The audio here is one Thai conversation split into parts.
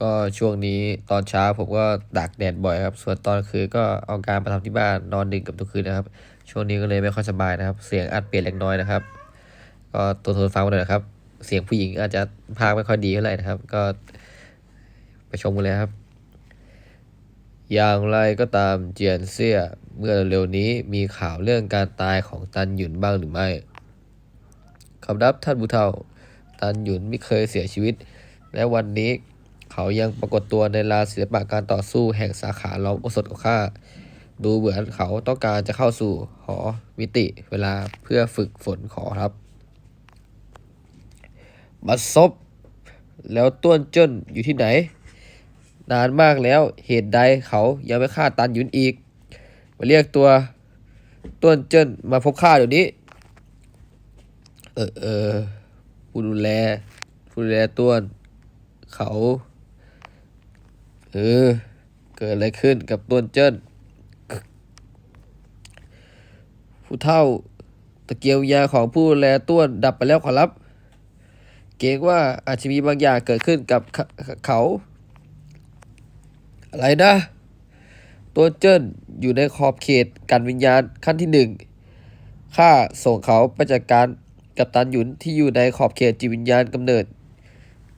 ก็ช่วงนี้ตอนเช้าผมก็ตากแดดบ่อยครับ ส่วนตอนคืนก็เอาการมาทำที่บ้านนอนดึกกับทุกคืนนะครับ ช่วงนี้ก็เลยไม่ค่อยสบายนะครับ เสียงอัดเปลี่ยนเล็กน้อยนะครับ ก็ตัวทนฟังมาหน่อยนะครับ เสียงผู้หญิงอาจจะพากไม่ค่อยดีเท่าไหร่นะครับ ก็ไปชมกันเลยครับ อย่างไรก็ตามเจียนเซี่ยเมื่อเร็วๆนี้มีข่าวเรื่องการตายของตันหยุนบ้างหรือไม่คำรับท่านผู้เฒ่าตันหยุนไม่เคยเสียชีวิต และวันนี้ เขายังปรากฏตัวในลานศิลปะการต่อสู้แห่งสาขาล้อมโอสถของข้า ดูเหมือนเขาต้องการจะเข้าสู่หอมิติเวลาเพื่อฝึกฝนขอครับบัดซบแล้วต้วนเจิ้นอยู่ที่ไหน นานมากแล้วเหตุใดเขายังไม่ฆ่าตันหยุนอีก มาเรียกตัวต้วนเจิ้นมาพบข้าเดี๋ยวนี้ เออเออผู้ดูแลผู้ดูแลต้วนเขา เออ เกิดอะไรขึ้นกับต้วนเจิ้น ผู้เท่าตะเกียวิญญาของผู้แลต้วนดับไปแล้วขอรับ เกรงว่าอาจจะมีบางอย่างเกิดขึ้นกับเขา อะไรนะต้วนเจิ้นอยู่ในขอบเขตการวิญญาณขั้นที่หนึ่งข้าส่งเขาไปจัดการกับตันหยุนที่อยู่ในขอบเขตจิตวิญญาณกำเนิด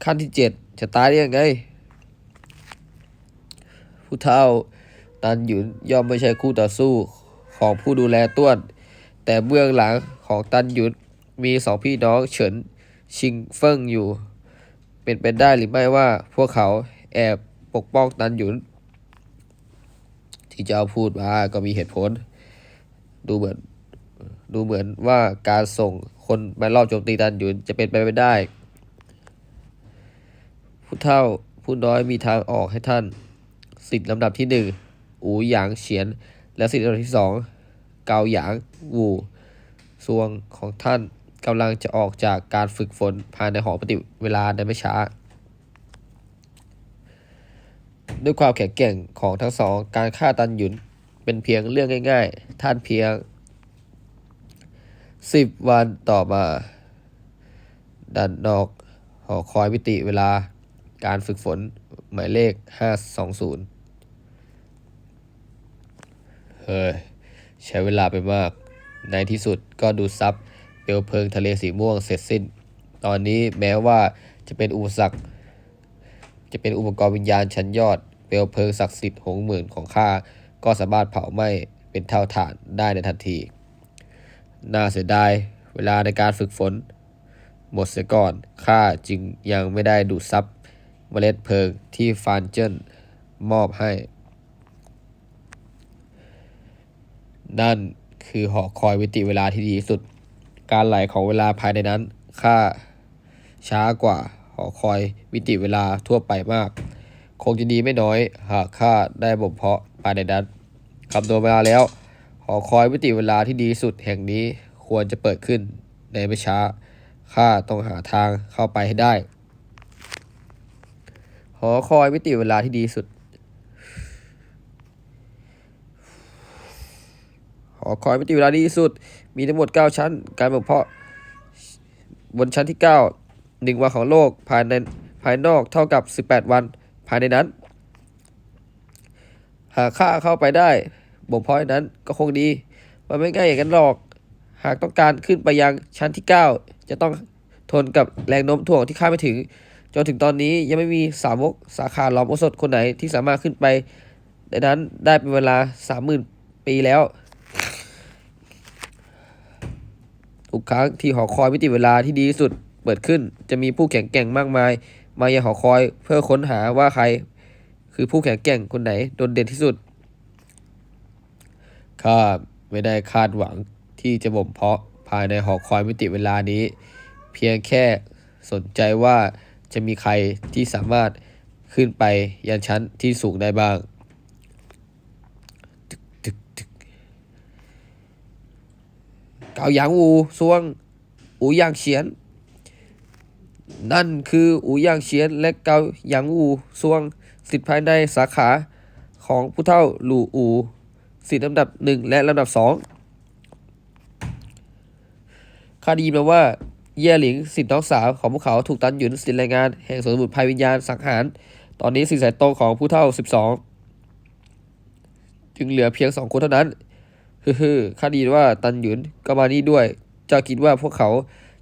ขั้นที่เจ็ดจะตายได้ยังไง ผู้เฒ่า ตันหยุนย่อมไม่ใช่คู่ต่อสู้ของผู้ดูแลต้วน แต่เบื้องหลังของตันหยุนมีสองพี่น้องเฉินชิงเฟิ่งอยู่ เป็นไปได้หรือไม่ว่าพวกเขาแอบปกป้องตันหยุน ที่เจ้าพูดมาก็มีเหตุผล ดูเหมือนดูเหมือนว่าการส่งคนมารอบโจมตีตันหยุนจะเป็นไปไม่ได้ ผู้เฒ่าผู้น้อยมีทางออกให้ท่าน สิทธิ์ลำดับที่หนึ่งอูหยางเฉียน และสิทธิ์ลำดับที่สองเกาหยางวูซวงของท่านกำลังจะออกจากการฝึกฝนภายในหอปฏิเวลาในไม่ช้า ด้วยความแข็งแกร่งของทั้งสอง การฆ่าตันหยุนเป็นเพียงเรื่องง่าย ๆ ท่านเพียงสิบวันต่อมา ดันนอกหอคอยมิติเวลาการฝึกฝนหมายเลข 520 ยใช้เวลาไปมาก ในที่สุดก็ดูซับเปลวเพลิงทะเลสีม่วงเสร็จสิ้น ตอนนี้แม้ว่าจะเป็นอุปสรรคจะเป็นอุปกรณ์วิญญาณชั้นยอด เปลวเพลิงศักดิ์สิทธิ์หงหมื่นของข้าก็สามารถเผาไหม้เป็นเท่าฐานได้ในทันที น่าเสียดายเวลาในการฝึกฝน หมดเสียก่อนข้าจึงยังไม่ได้ดูดซับเมล็ดเพลิงที่ฟานเจนมอบให้ นั่นคือหอคอยวิติเวลาที่ดีที่สุด การไหลของเวลาภายในนั้น ค่าช้ากว่าหอคอยวิติเวลาทั่วไปมาก คงจะดีไม่น้อย หากข้าได้บ่มเพาะภายในนั้นคำนวณเวลาแล้ว หอคอยวิติเวลาที่ดีที่สุดแห่งนี้ควรจะเปิดขึ้นในไม่ช้า ข้าต้องหาทางเข้าไปให้ได้ หอคอยวิติเวลาที่ดีสุด หอคอยมิติเวลาดีที่สุด มีทั้งหมด 9 ชั้น การบ่มเพาะบนชั้นที่ 9 1 วันของโลกภายในภายนอกเท่ากับ 18 วันภายในนั้น หากข้าเข้าไปได้บ่มเพาะนนั้นก็คงดี มันไม่ง่ายอย่างนั้นหรอก หากต้องการขึ้นไปยังชั้นที่ 9 จะต้องทนกับแรงโน้มถ่วงที่ข้าไม่ถึง จนถึงตอนนี้ยังไม่มีสาวกสาขาล้อมโอสถคนไหนที่สามารถขึ้นไปในนั้นได้เป็นเวลา 30,000 ปีแล้ว ทุกครั้งที่หอคอยมิติเวลาที่ดีที่สุดเปิดขึ้น จะมีผู้แข็งแกร่งมากมาย มายังหอคอยเพื่อค้นหาว่าใคร คือผู้แข็งแกร่งคนไหนโดดเด่นที่สุดข้าไม่ได้คาดหวังที่จะบ่มเพาะภายในหอคอยมิติเวลานี้ เพียงแค่สนใจว่าจะมีใครที่สามารถขึ้นไปยันชั้นที่สูงได้บ้าง เกาหยางอูซวง อูหยางเฉียน นั่นคืออูหยางเฉียนและเกาหยางอูซวงสิทธิภายในสาขาของผู้เท่าหลู่อูสิทธิลำดับหนึ่งและลำดับสองคดีมาว่า เย่หลิงสิทธิน้องสาวของพวกเขาถูกตันหยุนสิทธิแรงงานแห่งสวนสมุทรภัยวิญญาณสังหาร ตอนนี้สิทธิสายตรงของผู้เท่า 12 จึงเหลือเพียงสองคนเท่านั้น ฮึ่มๆข้าไดยินว่าตันหยุนก็มานี่ด้วย เจ้าคิดว่าพวกเขา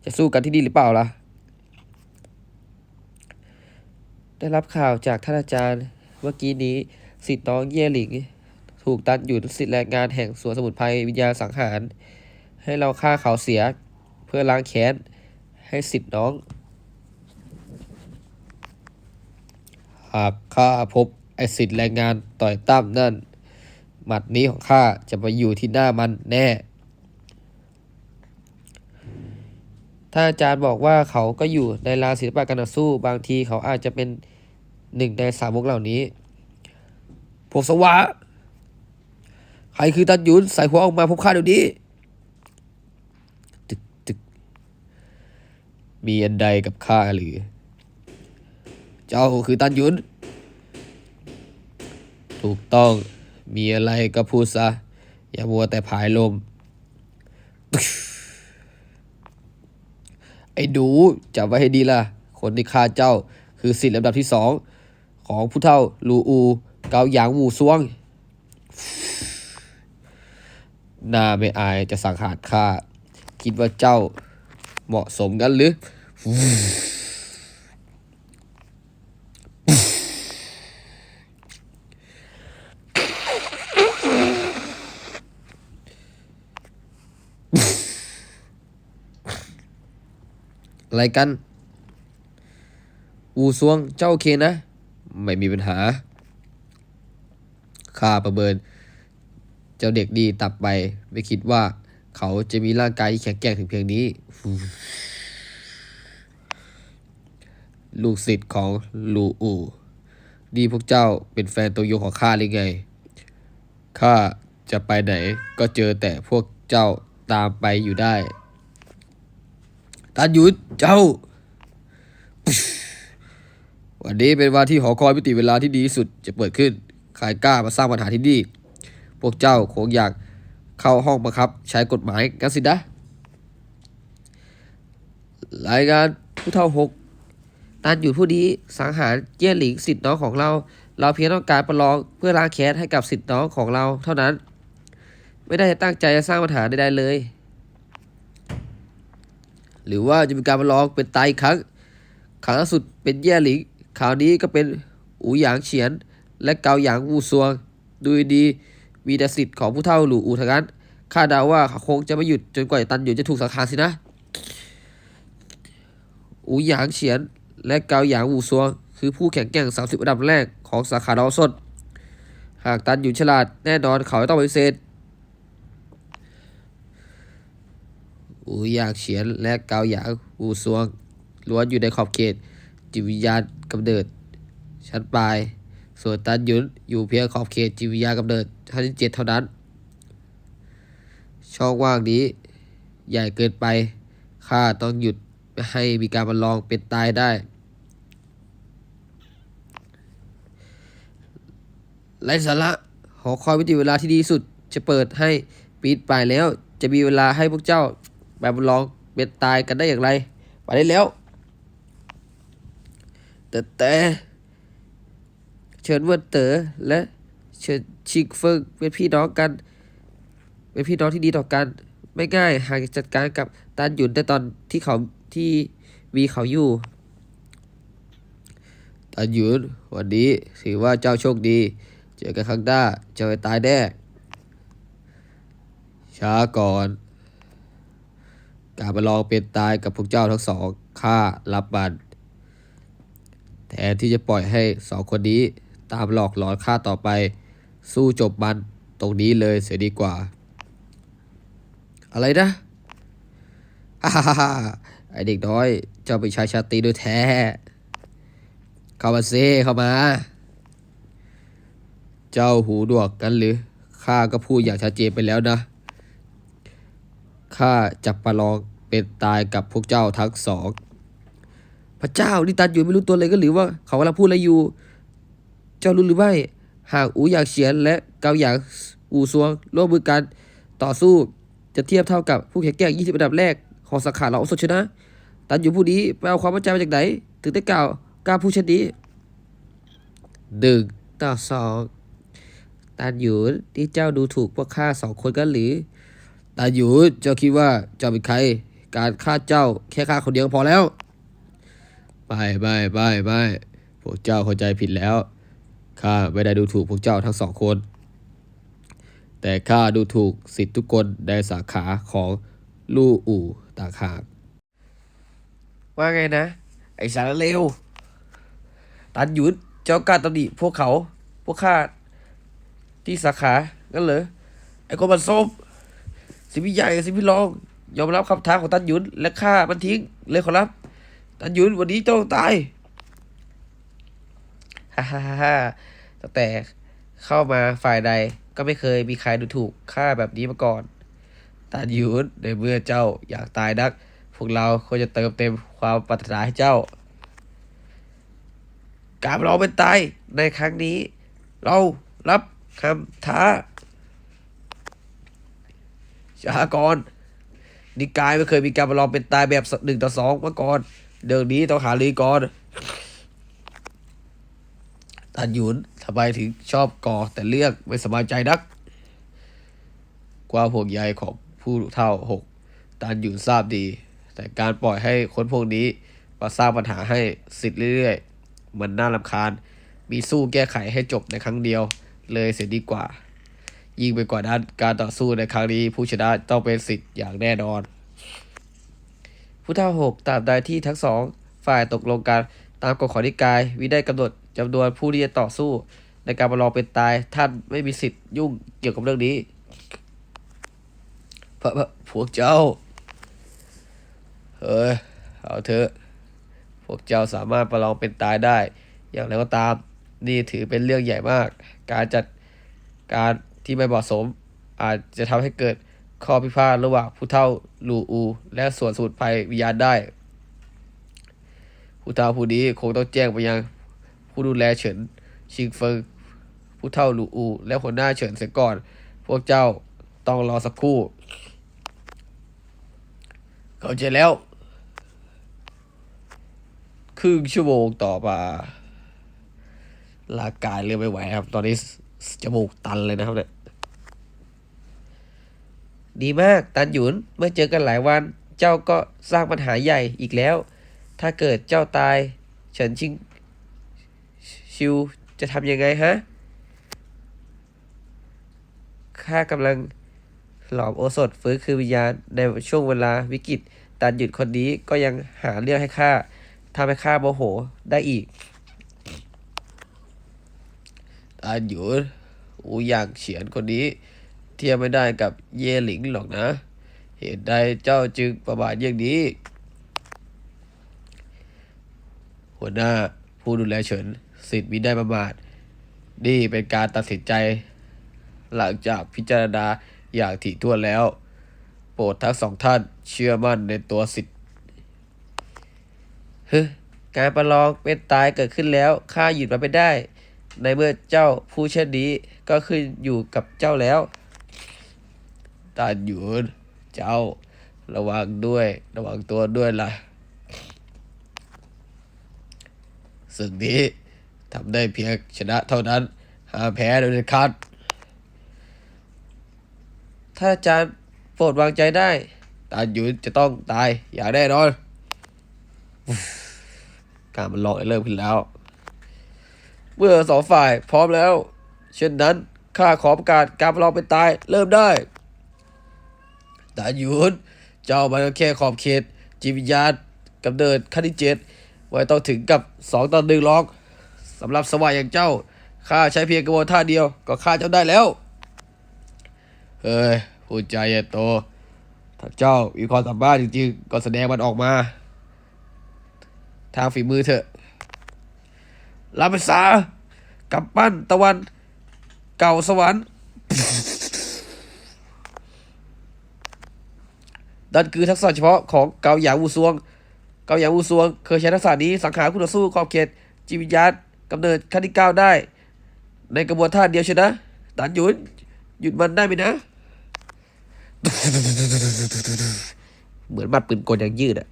จะสู้กันที่นี่หรือเปล่าล่ะ ได้รับข่าวจากท่านอาจารย์เมื่อกี้นี้สิทธิ์น้องเย่หลิง ถูกตันหยุนสิทธิแรงงานแห่งสวนสมุทรภัยวิญญาสังหาร ให้เราฆ่าเขาเสียเพื่อล้างแค้นให้สิทธิ์น้อง หากข้าพบไอสิทธิ์แรงงานต่อยตั้มนั่น หมัดนี้ของข้าจะไปอยู่ที่หน้ามันแน่ ถ้าอาจารย์บอกว่าเขาก็อยู่ในลานศิลปะการต่อสู้ บางทีเขาอาจจะเป็นหนึ่งในสามวกเหล่านี้ พวกสวะ ใครคือตันยุนใส่หัวออกมาพบข้าเดี๋ยวนี้ตึกตึกมีอันใดกับข้าหรือ เจ้าคือตันยุนถูกต้อง มีอะไรก็พูดซะ อย่ามัวแต่ผายลม ไอ้ดูจำไว้ให้ดีล่ะ คนที่ฆ่าเจ้า คือสิทธิ์ลำดับที่สอง ของผู้เฒ่า ลูอู เกาหยางหวูซวงน้าไม่อายจะสังหารข้า คิดว่าเจ้าเหมาะสมกันหรือ อะไรกัน อูซวงเจ้าโอเคนะ ไม่มีปัญหาข้าประเมิน เจ้าเด็กดีตับไป ไม่คิดว่าเขาจะมีร่างกายที่แข็งแกร่งถึงเพียงนี้ ลูกศิษย์ของลูอูนี่พวกเจ้าเป็นแฟนตัวยงของข้าหรือไง ข้าจะไปไหนก็เจอแต่พวกเจ้าตามไปอยู่ได้ ตานหยุดเจ้า วันนี้เป็นวันที่หอคอยมิติเวลาที่ดีที่สุดจะเปิดขึ้น ใครกล้ามาสร้างปัญหาที่นี่ พวกเจ้าคงอยากเข้าห้องบังคับ ใช้กฎหมายกันสินะ รายงานผู้เท่าหกตานหยุดผู้นี้สังหารเยี่ยหลิงสิทธิ์น้องของเรา เราเพียงต้องการประลองเพื่อล้างแค้นให้กับสิทธิ์น้องของเราเท่านั้น ไม่ได้ตั้งใจจะสร้างปัญหาใดๆเลย หรือว่าจะมีการประลองเป็นไตครั้งครั้งล่าสุดเป็นเย่หลิงคราวนี้ก็เป็นอูหยางเฉียน และเกาหยางวูซวง ดูดีๆมีแต่สิทธิ์ของผู้เฒ่าหลู่อูทั้งนั้นคาดเดาว่าเขาคงจะไม่หยุดจนกว่าตันหยุนจะถูกสังหารสินะ อูหยางเฉียน และเกาหยางวูซวง คือผู้แข่งแกร่ง 30 อันดับแรกของสาขาดาวสด หากตันหยุนฉลาดแน่นอนเขาต้องปฏิเสธ อูหยางเฉียนและเกาหยางวูซวงล้วนอยู่ในขอบเขต จิตวิญญาณกำเนิด ชั้นปลาย ส่วนตันยุนอยู่เพียงขอบเขตจิตวิญญาณกำเนิดชั้นที่เจ็ดเท่านั้น ช่องว่างนี้ ใหญ่เกินไปข้าต้องหยุดให้มีการประลองเป็นตายได้ ไรสาระหอคอยวิธีเวลาที่ดีสุด จะเปิดให้ปิดไปแล้ว จะมีเวลาให้พวกเจ้า แบบลองเป็นตายกันได้อย่างไร ไปได้แล้ว แต่แต่เฉินเวินเต๋อและเฉินชิงเฟิงเป็นพี่น้องกัน เป็นพี่น้องที่ดีต่อกัน ไม่ง่ายหากจัดการกับตานหยุนในตอนที่เขาที่มีเขาอยู่ตานหยุนวันนี้ถือว่าเจ้าโชคดี เจอกันครั้งหน้าเจะไปตายแน่ช้าก่อน การประลองเป็นตายกับพวกเจ้าทั้งสองข้ารับมันแทนที่จะปล่อยให้สองคนนี้ตามหลอกหลอนข้าต่อไป สู้จบมันตรงนี้เลยเสียดีกว่า อะไรนะฮ่าฮ่าฮ่าไอเด็กน้อย เจ้าเป็นชายชาตรีโดยแท้ เข้ามาเซเข้ามา เจ้าหูดวกกันหรือข้าก็พูดอย่างชัดเจนไปแล้วนะข้าจะประลอง เป็นตายกับพวกเจ้าทั้งสอง พระเจ้านี่ตันอยู่ไม่รู้ตัวเลยก็หรือว่าเขากำลังพูดอะไรอยู่ เจ้ารู้หรือไม่หากอูหยางเฉียนและเกาหยางอูซวงร่วมมือกันต่อสู้จะเทียบเท่ากับผู้แข่งแกร่ง20 อันดับแรกของสาขาเราสดชนะ ตันอยู่ผู้นี้ไปเอาความมั่นใจมาจากไหน ถึงได้กล่าวกล้าพูดเช่นนี้หนึ่งต่อสองตันอยู่ที่เจ้าดูถูกพวกข้าสองคนกันหรือ ตันอยู่เจ้าคิดว่าเจ้าเป็นใคร การฆ่าเจ้าแค่ฆ่าคนเดียวก็พอแล้วไม่ไม่ไม่ไม่พวกเจ้าเข้าใจผิดแล้ว ข้าไม่ได้ดูถูกพวกเจ้าทั้งสองคน แต่ข้าดูถูกสิทธิทุกคนในสาขาของลู่อู่ต่างหาก ว่าไงนะ ไอสารเลว ตันหยุดเจ้ากล้ารตำหนิพวกเขา พวกข้าที่สาขางั้นเหรอ ไอคนมันส้มสิพี่ใหญ่สิพี่รอง ยอมรับคำท้าของตันยุนและฆ่ามันทิ้งเลยขอรับ ตันยุนวันนี้เจ้าต้องตายฮ่าฮ่าฮ่าตั้งแต่เข้ามาฝ่ายใดก็ไม่เคยมีใครดูถูกข้าแบบนี้มาก่อน ตันยุนในเมื่อเจ้าอยากตายนัก พวกเราควรจะเติมเต็มความปรารถนาให้เจ้า การเราเป็นตายในครั้งนี้ เรารับคำท้าชากร นิกายไม่เคยมีการประลองเป็นตายแบบหนึ่งต่อสองมาก่อนเรื่องนี้ต้องหาลือก่อนตันหยุนทำไมถึงชอบก่อแต่เรื่องไม่สบายใจนักความห่วงใยของผู้เท่าหกตันหยุนทราบดี แต่การปล่อยให้คนพวกนี้มาสร้างปัญหาให้สิทธิ์เรื่อยๆ มันน่ารำคาญ มีสู้แก้ไขให้จบในครั้งเดียวเลยเสียดีกว่า ยิ่งไปกว่านั้นการต่อสู้ในครั้งนี้ผู้ชนะต้องเป็นสิทธิ์อย่างแน่นอน ผู้เท่าหกตาบใดที่ทั้งสองฝ่ายตกลงกันตามกฎของนิกายวิได้กำหนดจำนวนผู้ที่จะต่อสู้ ในการประลองเป็นตายท่านไม่มีสิทธิ์ยุ่งเกี่ยวกับเรื่องนี้พระพระพวกเจ้าเฮ้ยเอาเถอะ พวกเจ้าสามารถประลองเป็นตายได้ อย่างไรก็ตาม นี่ถือเป็นเรื่องใหญ่มาก การจัดการ ที่ไม่เหมาะสม อาจจะทำให้เกิดข้อพิพาทระหว่างผู้เฒ่าลูอู และส่วนสมุนไพรวิญญาณได้ ผู้เฒ่าผู้นี้คงต้องแจ้งไปยังผู้ดูแลเฉินชิงเฟิงผู้เฒ่าลูอู และหัวหน้าเฉินเสียก่อน พวกเจ้าต้องรอสักครู่ เข้าใจแล้ว ครึ่งชั่วโมงต่อมาร่างกายเริ่มไม่ไหวครับ ตอนนี้จมูกตันเลยนะครับเนี่ย ดีมากตันหยุนเมื่อเจอกันหลายวัน เจ้าก็สร้างปัญหาใหญ่อีกแล้ว ถ้าเกิดเจ้าตาย เฉินชิงชิวจะทำยังไงฮะข้ากำลังหลอมโอสถฟื้นคืนวิญญาณในช่วงเวลาวิกฤตตันหยุดคนนี้ก็ยังหาเรื่องให้ข้าทำให้ข้าโมโหได้อีกตันหยุดอูอย่างเฉียนคนนี้ เทียบไม่ได้กับเยหลิงหรอกนะ เหตุใดเจ้าจึงประมาทอย่างนี้ หัวหน้าผู้ดูแลเฉินสิทธิ์มิได้ประมาทนี่เป็นการตัดสินใจ หลังจากพิจารณาอย่างถี่ถ้วนแล้ว โปรดทั้งสองท่านเชื่อมั่นในตัวสิทธิ์เฮ้การประลองเป็นตายเกิดขึ้นแล้วข้าหยุดมันไม่ได้ ในเมื่อเจ้าผู้เช่นนี้ก็ขึ้นอยู่กับเจ้าแล้ว ตานหยุนเจ้าระวังด้วย ระวังตัวด้วยล่ะศึกนี้ทำได้เพียงชนะเท่านั้น หาแพ้โดยเด็ดขาดถ้าอาจารย์โปรดวางใจได้ตาหยุนจะต้องตาย อย่าแน่นอนการมันลองเริ่มขึ้นแล้ว เมื่อสองฝ่ายพร้อมแล้ว เช่นนั้นข้าขอประกาศการประลองเป็นตายเริ่มได้ ตาหยุนเจ้ามันก็แค่ขอบเขตจิตวิญญาณกำเนิดขั้นที่เจ็ดไว้ต้องถึงกับสองต่อหนึ่งหรอกสำหรับสวายอย่างเจ้าข้าใช้เพียงกระบวนท่าเดียวก็ฆ่าเจ้าได้แล้ว เฮ้ยพูดใจใหญ่โต ถ้าเจ้ามีความสามารถจริงๆ ก็แสดงมันออกมา ทางฝีมือเถอะลาเปษากับปั้นตะวัน เก่าสวรรค์ นั่นคือทักษะเฉพาะของเกาหยางวูซวง เกาหยางวูซวง เคยใช้ทักษะนี้สังหารคู่ต่อสู้ขอบเขตจิวิญญาณกำเนิดขั้นที่เก้าได้ ในกระบวนท่าเดียวชนะตันหยุนหยุดมันได้ไหมนะ เหมือนมัดปืนกลอย่างยืดอะ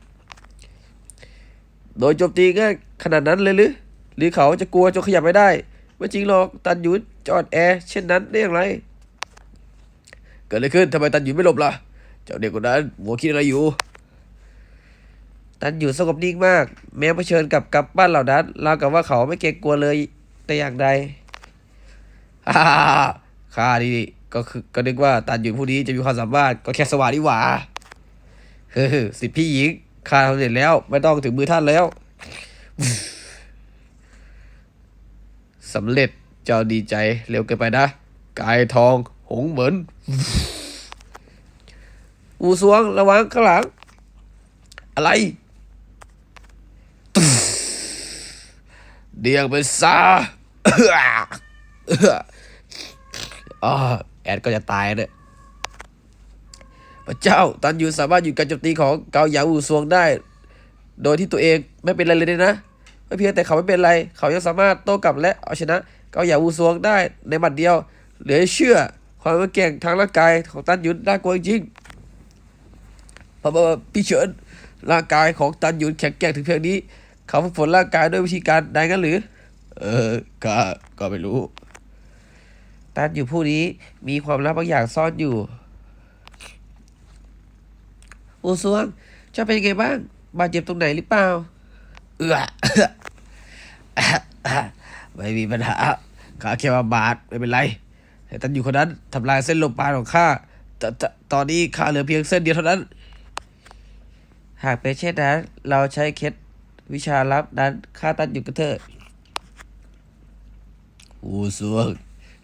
โดยโจมตีง่ายขนาดนั้นเลยหรือ หรือเขาจะกลัวจนขยับไม่ได้ ไม่จริงหรอกตันหยุนจอดแอร์เช่นนั้นได้อย่างไร เกิดอะไรขึ้นทำไมตันหยุนไม่หลบล่ะ เจ้าเด็กคนนั้นหัวคิดอะไรอยู่ ตันหยุนสงบนิ่งมาก แม้เผชิญกับกับบ้านเหล่านั้นราวกับว่าเขาไม่เกรงกลัวเลยแต่อย่างใดฮ่าข้านี่ก็คือก็นึกว่าตันหยุนผู้นี้จะมีความสามารถก็แค่สว่างนี่หว่าเฮ้อสิพี่หญิงข้าทำเสร็จแล้ว ไม่ต้องถึงมือท่านแล้วสำเร็จเจ้าดีใจเร็วเกินไปนะ กายทองหงเหมือน อูสวงระวังข้างหลัง อะไรเดียงเป็นซาอ๋อแอดก็จะตายเนี่ยพระเจ้า ตันยูสามารถหยุดการโจมตีของเกาหยาอูซวงได้ โดยที่ตัวเองไม่เป็นไรเลยนะ ไม่เพียงแต่เขาไม่เป็นไร เขายังสามารถโต้กลับและเอาชนะเกาหยาอูซวงได้ในบัดเดียว เหลือเชื่อความแข็งแกร่งทางร่างกายของตันยุนน่ากลัวจริง เพราะว่าพี่เฉินร่างกายของตันยุนแข็งแกร่งถึงเพียงนี้ เขาฝึกฝนร่างกายด้วยวิธีการใดงั้นหรือ เออก็ก็ไม่รู้ ตันอยู่ผู้นี้มีความลับบางอย่างซ่อนอยู่อูซวงเจ้าเป็นยังไงบ้างบาดเจ็บตรงไหนหรือเปล่า เอือไม่มีปัญหาข้าแค่ว่าบาดไม่เป็นไรแต่ตันอยู่คนนั้นทำลายเส้นลมปราณของข้าตตตอนนี้ข้าเหลือเพียงเส้นเดียวเท่านั้น หากเป็นเช่นนั้นเราใช้เคล็ดวิชาลับนั้นฆ่าตันอยู่กันเถอะอูซวง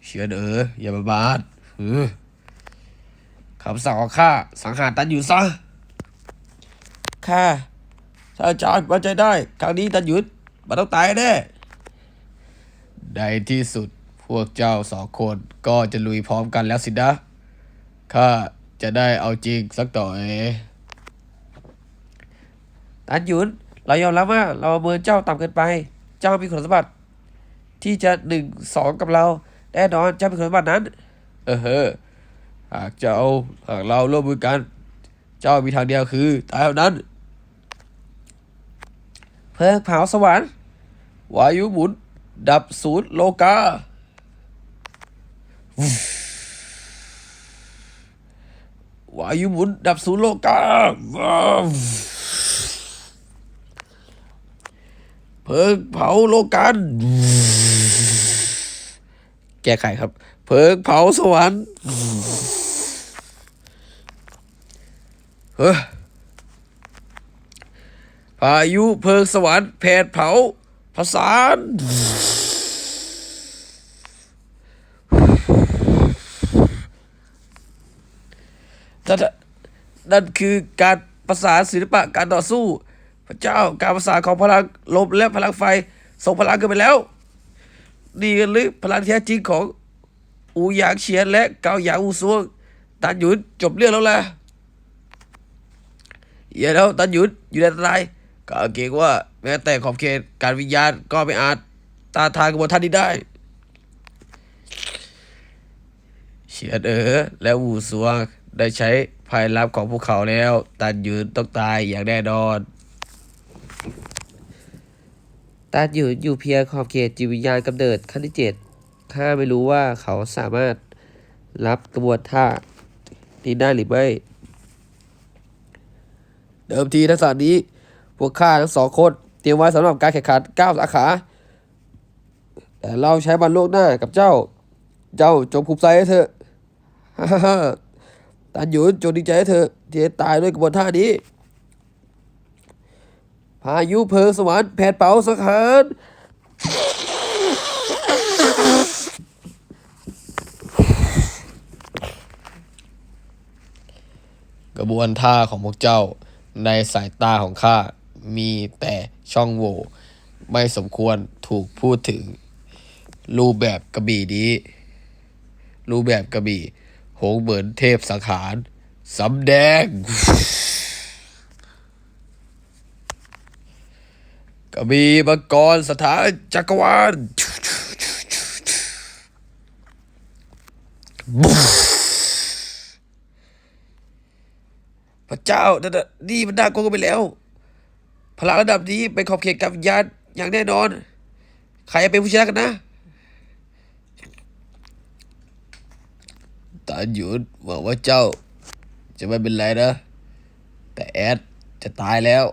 เชื่อเอออย่ามาบาดเออคำสั่งของข้าสังหารตันอยู่ซะข้าถ้าอาจารย์ไว้ใจได้ครั้งนี้ตันหยุดมันต้องตายแน่ในที่สุดพวกเจ้าสองคนก็จะลุยพร้อมกันแล้วสินะข้าจะได้เอาจริงสักต่อย ตันหยุน เรายอมรับว่าเราเมินเจ้าต่ำเกินไป เจ้ามีคุณสมบัติ ที่จะหนึ่งสองกับเรา แน่นอนเจ้ามีคุณสมบัตินั้น เออเฮอหากเจ้าหากเราร่วมมือกัน เจ้ามีทางเดียวคือตายเท่านั้น เพิงเผาสวรรค์ วายุหมุน ดับศูนย์โลกาวายุหมุนดับศูนย์โลกา เพิงเผาโลกันแก้ไขครับ เพิงเผาสวรรค์เฮ้อพายุเพิงสวรรค์แผดเผาผสาดันน่ะนั่นคือการประสานศิลปะการต่อสู้ พระเจ้าการประสานของพลังลมและพลังไฟส่งพลังกันไปแล้วนี่กันหรือพลังแท้จริงของอูหยางเฉียนและเกาหยางอูซวงตันหยุนจบเรื่องแล้วล่ะอย่าแล้วตันหยุดอยู่ในอันตรายก็เกรงว่าแม้แต่ขอบเขตการวิญญาณก็ไม่อาจตาทางกระบวนท่านนี้ได้เฉียนเอ๋อและวูสวงได้ใช้ภายลับของพวกเขาแล้ว ตันหยุนต้องตายอย่างแน่นอน ตันหยุนอยู่เพียงขอบเขตจิตวิญญาณกำเนิดขั้นที่เจ็ดข้าไม่รู้ว่าเขาสามารถรับกระบวนท่านี้ได้หรือไม่ เดิมทีทักษะนี้ พวกข้าทั้งสองคนเตรียมไว้สำหรับการแข่งขันก้าวสาขา แต่เราใช้บันโลกหน้ากับเจ้า เจ้าจงภูมิใจให้เถอะฮ่าฮ่าฮ่าตันหยุนจงดีใจให้เถอะที่ตายด้วยกระบวนท่านี้ พายุเพลิงสวรรค์แผดเป่าสังหารกระบวนท่าของพวกเจ้าในสายตาของข้ามีแต่ช่องโหว่ไม่สมควรถูกพูดถึง รูปแบบกระบี่นี้ รูปแบบกระบี่โหงเหมือนเทพสังหารสำแดง กบี่มังกรสถานจักรวาลพระเจ้านั่นนี่มันน่ากลัวกันไปแล้ว พลังระดับนี้เป็นขอบเขตกับวิญญาณอย่างแน่นอน ใครจะเป็นผู้ชนะกันนะตาหยุดหวังว่าเจ้า จะไม่เป็นไรนะ แต่แอดจะตายแล้ว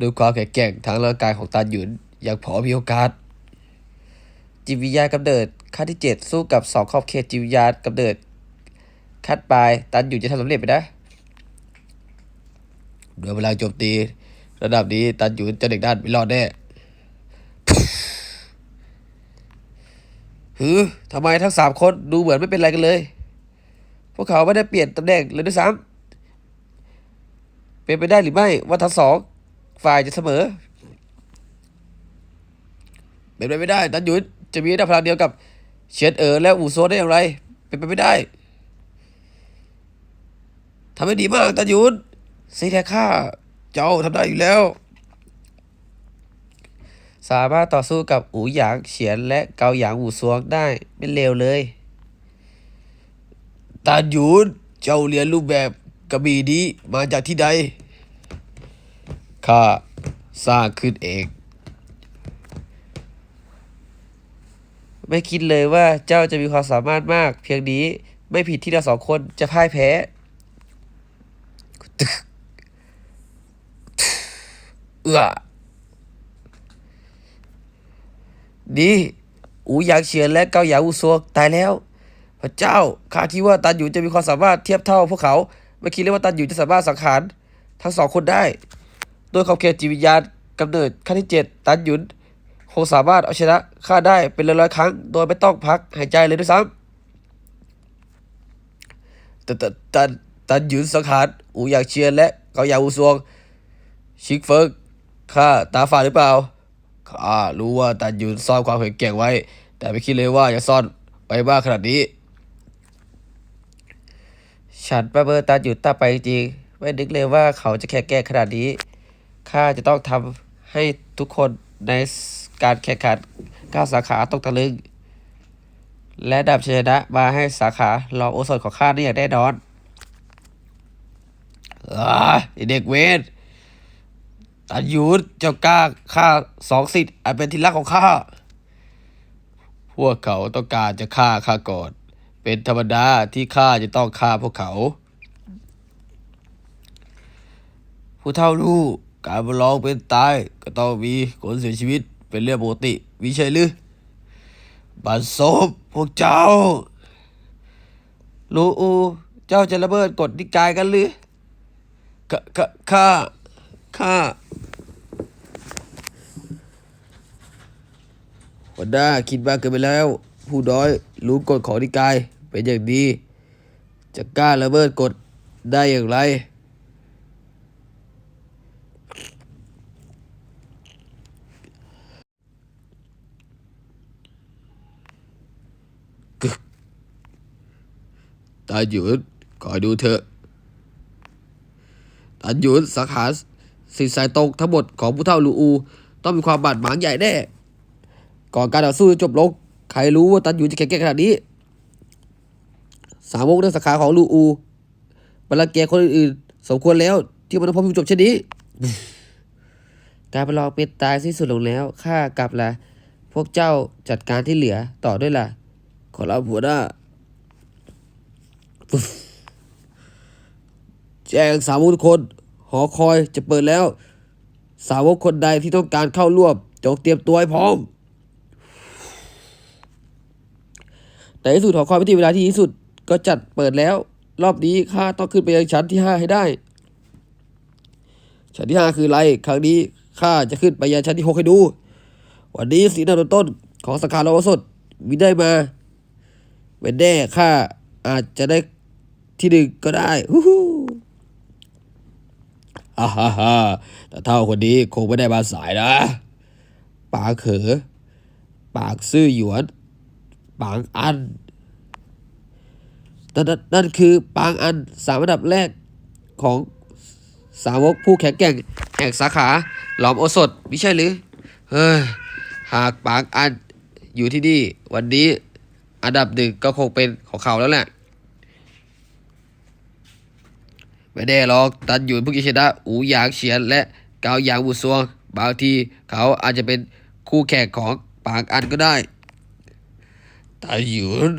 ด้วยความแข็งแกร่งทางร่างกายของตาหยุนยังพอมีโอกาส จิตวิญญาณกำเนิดขั้นที่เจ็ดสู้กับสองขอบเขตจิตวิญญาณกำเนิดขั้นปลายตันอยู่จะทำสำเร็จไปนะด้วยพลังโจมตี ระดับนี้ตันหยุนจะเด็กด้านไม่รอดแน่หือทำไมทั้งสามคนดูเหมือนไม่เป็นไรกันเลย พวกเขาไม่ได้เปลี่ยนตำแหน่งเลยด้วยซ้ำเป็นไปได้หรือไม่ว่าทั้งสอง ฝ่ายจะเสมอ เป็นไปไม่ได้ตันหยุนจะมีระดับพลังเดียวกับเชียนเอ๋อและอูโซนได้อย่างไร เป็นไปไม่ได้ทำให้ดีมากตาหยุนซีแท้ข้าเจ้าทำได้อยู่แล้ว สามารถต่อสู้กับอูหยางเฉียนและเกาหยางอูซวงได้ไม่เลวเลยตาหยุนเจ้าเรียนรูปแบบกระบี่นี้มาจากที่ใด ข้าสร้างขึ้นเอง ไม่คิดเลยว่าเจ้าจะมีความสามารถมาก เพียงนี้ไม่ผิดที่เราสองคนจะพ่ายแพ้เอื้อนี่อูหยางเฉียนและเกาหยางอูซวงตายแล้ว พระเจ้าข้าคิดว่าตันหยูจะมีความสามารถเทียบเท่าพวกเขา ไม่คิดเลยว่าตันหยูจะสามารถสังหารทั้งสองคนได้ โดยขอบเขตจิตวิญญาณกำเนิดขั้นที่เจ็ดตันหยุนคงสามารถเอาชนะข้าได้เป็นร้อยๆครั้ง โดยไม่ต้องพักหายใจเลยด้วยซ้ตันตันตันตันหยุนสังหารอูหยางเชียนและเกาหยางอูซวง ชิกเฟิงข้าตาฝาดหรือเปล่าข้ารู้ว่าตันหยุนซ่อนความแข็งแกร่งไว้ แต่ไม่คิดเลยว่าจะซ่อนไว้มากขนาดนี้ ฉันประเมินตันหยุนต่อไปจริงไม่นึกเลยว่าเขาจะแข็งแกร่งขนาดนี้ ข้าจะต้องทำให้ทุกคนในการแข่งขันก้าสาขาตกตะลึง และดับชนะมาให้สาขารองโอสถของข้าได้อย่างแน่นอนอ่าไอ้เด็กเวรตันยุนเจ้ากล้าฆ่าสองสิทธิ์อันเป็นที่รักของข้า พวกเขาต้องการจะฆ่าข้าก่อน เป็นธรรมดาที่ข้าจะต้องฆ่าพวกเขา ผู้เท่ารู้ การประลองเป็นตายก็ต้องมีคนเสียชีวิตเป็นเรื่องปกติวิใช่หรือบัดซบพวกเจ้าลูอู เจ้าจะระเบิดกฎนิกายกันหรือข้าข้าข้าข้าหัวหน้าคิดมากเกินไปแล้ว ผู้น้อยรู้กฎของนิกายเป็นอย่างดี จะกล้าละเมิดกฎได้อย่างไร ตาหยุดคอยดูเถอะตันหยุนสังหาสินสายตรงทั้งหมดของผู้เท่าลูอู ต้องมีความบาดหมางใหญ่แน่ ก่อนการต่อสู้จะจบลง ใครรู้ว่าตันหยุนจะแข็งแกร่งขนาดนี้ สามวกนักสาขาของลูอูบรรลังแกคนอื่นสมควรแล้ว ที่มันต้องพบจบเช่นนี้ การประลองเป็นตายสิ้นสุดลงแล้วข้ากลับละพวกเจ้าจัดการที่เหลือต่อด้วยล่ะ ขอรับหัวหน้า แจ้งสาวกทุกคน หอคอยจะเปิดแล้ว สาวกคนใดที่ต้องการเข้าร่วมจงเตรียมตัวให้พร้อมแต่ที่สุดหอคอยพิธีเวลาที่ดีที่สุดก็จัดเปิดแล้ว รอบนี้ข้าต้องขึ้นไปยังชั้นที่ห้าให้ได้ ชั้นที่ห้าคืออะไรครั้งนี้ข้าจะขึ้นไปยังชั้นที่หกให้ดู วันนี้สีนาต้นของสังขารโลวสดมีได้มาเป็นแน่ข้าอาจจะได้ ที่หนึ่งก็ได้ฮู้ฮู้ฮ่าฮ่าฮ่าแต่เท่าคนนี้คงไม่ได้มาสายนะปากเขอ ปากซื่อหยวน ปากอันนั่นนั่นนั่นคือปางอันสามอันดับแรกของสาวกผู้แข็งแกร่งแห่งสาขาหลอมโอสถไม่ใช่หรือ เฮ้ย หากปางอันอยู่ที่นี่ วันนี้อันดับหนึ่งก็คงเป็นของเขาแล้วแหละ ไม่แน่หรอกตันหยุนผู้กิชนะอูหยางเฉียนและเกาหยางบุซวง บางทีเขาอาจจะเป็นคู่แข่งของปางอันก็ได้ตันหยุน